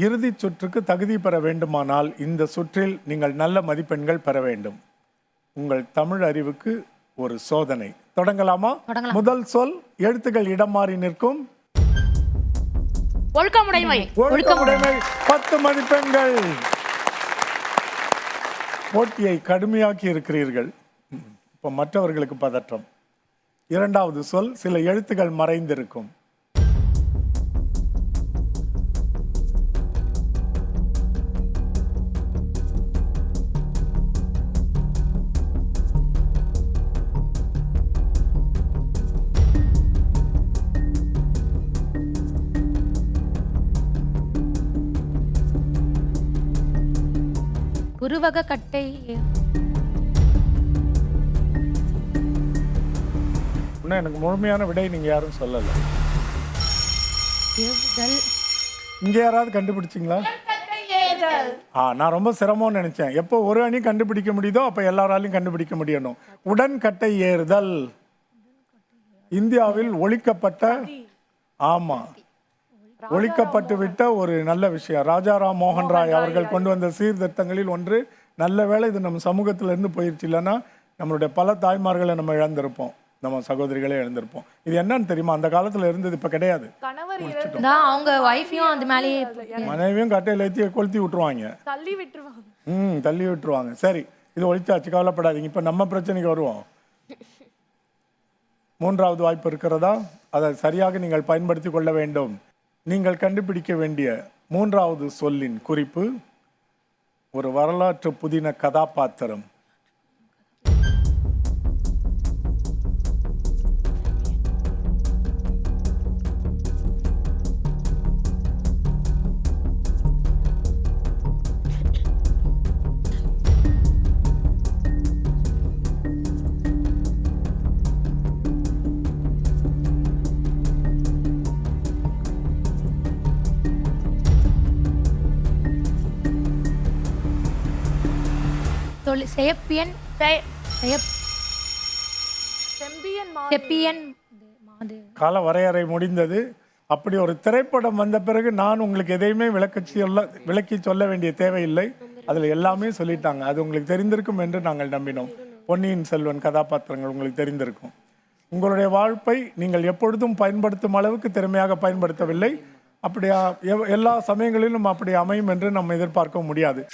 இறுதிச் சுற்றுக்கு தகுதி பெற வேண்டுமானால் இந்த சுற்றில் நீங்கள் நல்ல மதிப்பெண்கள் பெற வேண்டும். உங்கள் தமிழ் அறிவுக்கு ஒரு சோதனை. தொடங்கலாமா. முதல் சொல் எழுத்துக்கள் இடம் மாறி நிற்கும். ஒழுக்கமுடைமை. ஒழுக்கமுடைமை. பத்து மதிப்பெண்கள். போட்டியை கடுமையாக்கி இருக்கிறீர்கள். இப்ப மற்றவர்களுக்கு பதற்றம். இரண்டாவது சொல் சில எழுத்துக்கள் மறைந்திருக்கும். உருவக கட்டை இன்னும் எனக்கு முழுமையான விடை நீங்க யாரும் சொல்லல. ஏவுதல் இங்க யாராவது கண்டுபிடிச்சிங்களா? ஆ நான் ரொம்ப சிரமம்னு நினைச்சேன். எப்போ ஒரு அணி கண்டுபிடிக்க முடியுதோ அப்ப எல்லாராலையும் கண்டுபிடிக்க முடியணும். உடன்கட்டை ஏறுதல். இந்தியாவில் ஒழிக்கப்பட்ட ஆமா. ஒழிக்கப்பட்டு விட்ட ஒரு நல்ல விஷயம். ராஜாராம் மோகன் ராய் அவர்கள் கொண்டு வந்த சீர்திருத்தங்களில் ஒன்று நல்ல வேளை இது நம்ம சமூகத்துல இருந்து போயிருச்சு. இல்லைன்னா நம்மளுடைய பல தாய்மார்களை நம்ம இழந்திருப்போம். நம்ம சகோதரிகளே இழந்திருப்போம். இது என்னன்னு தெரியுமா? அந்த காலத்துல இருந்தது இப்ப கிடையாது. அவங்க மேலேயே மனைவியும் கட்டையில ஏற்றி கொளுத்தி விட்டுருவாங்க. தள்ளி விட்டுருவாங்க. ம் தள்ளி விட்டுருவாங்க. சரி இது ஒழிச்சாச்சு. கவலைப்படாதீங்க. இப்போ நம்ம பிரச்சனைக்கு வருவோம். மூன்றாவது வாய்ப்பு இருக்கிறதா? அதை சரியாக நீங்கள் பயன்படுத்தி கொள்ள வேண்டும். நீங்கள் கண்டுபிடிக்க வேண்டிய மூன்றாவது சொல்லின் குறிப்பு ஒரு வரலாற்று புதின கதாபாத்திரம். தொழி செயப்பியன் செப்பியன் கால வரையறை முடிந்தது. அப்படி ஒரு திரைப்படம் வந்த பிறகு நான் உங்களுக்கு எதையுமே விளக்க சொல்ல விளக்கி சொல்ல வேண்டிய தேவையில்லை. அதில் எல்லாமே சொல்லிட்டாங்க. அது உங்களுக்கு தெரிந்திருக்கும் என்று நாங்கள் நம்பினோம். பொன்னியின் செல்வன் கதாபாத்திரங்கள் உங்களுக்கு தெரிந்திருக்கும். உங்களுடைய வாழ்ப்பை நீங்கள் எப்பொழுதும் பயன்படுத்தும் அளவுக்கு திறமையாக பயன்படுத்தவில்லை. அப்படியா எவ்- எல்லா சமயங்களிலும் அப்படி அமையும் என்று நம்ம எதிர்பார்க்க முடியாது.